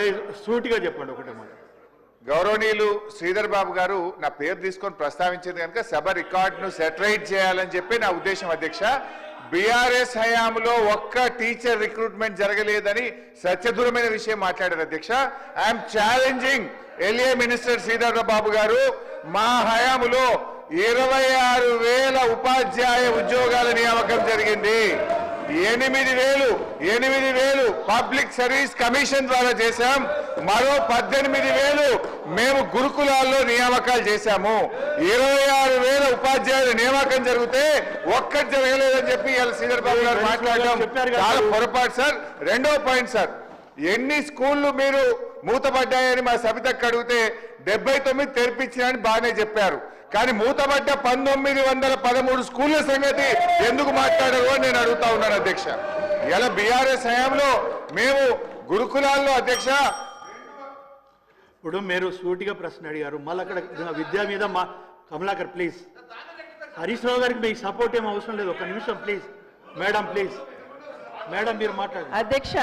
లేదు సూటిగా చెప్పండి ఒకటే మాట. గౌరవనీయులు శ్రీధర్ బాబు గారు నా పేరు తీసుకొని ప్రస్తావించింది కనుక సభ రికార్డును సెటరైట్ చేయాలని చెప్పి నా ఉద్దేశం అధ్యక్ష. బీఆర్ఎస్ హయాంలో ఒక్క టీచర్ రిక్రూట్మెంట్ జరగలేదని సత్యదూరమైన విషయం మాట్లాడారు అధ్యక్ష. I'm challenging LA minister Sridhar Babu garu మా హయాంలో ఇరవై ఆరు వేల ఉపాధ్యాయ ఉద్యోగాల నియామకం జరిగింది. ఎనిమిది వేలు ఎనిమిది వేలు పబ్లిక్ సర్వీస్ కమిషన్ ద్వారా చేశాం. మరో పద్దెనిమిది వేలు మేము గురుకులాల్లో నియామకాలు చేశాము. ఇరవై ఆరు వేల ఉపాధ్యాయుల నియామకం జరిగితే ఒక్కటి జరగలేదని చెప్పి ఇవాళ శ్రీధర్ బాబు గారు మాట్లాడడం చాలా. పొరపాటు సార్. రెండో పాయింట్ సార్ ఎన్ని స్కూళ్ళు మీరు మూతపడ్డాయని మా సబితకు అడిగితే డెబ్బై తొమ్మిది తెరిపించినని బాగానే చెప్పారు. కానీ మూతపడ్డ పంతొమ్మిది వందల పదమూడు స్కూళ్ళ సంగతి ఎందుకు మాట్లాడరు అని నేను అడుగుతా ఉన్నాను అధ్యక్ష. ఇలా బీఆర్ఎస్ హయాంలో మేము గురుకులాల్లో అధ్యక్ష. ఇప్పుడు మీరు సూటిగా ప్రశ్న అడిగారు. మళ్ళీ అక్కడ విద్య మీద మా కమలాకర్ ప్లీజ్ హరీష్ రావు గారికి మీకు సపోర్ట్ ఏం అవసరం లేదు. ఒక నిమిషం ప్లీజ్ మేడం ప్లీజ్ మేడం మీరు మాట్లాడండి. అధ్యక్ష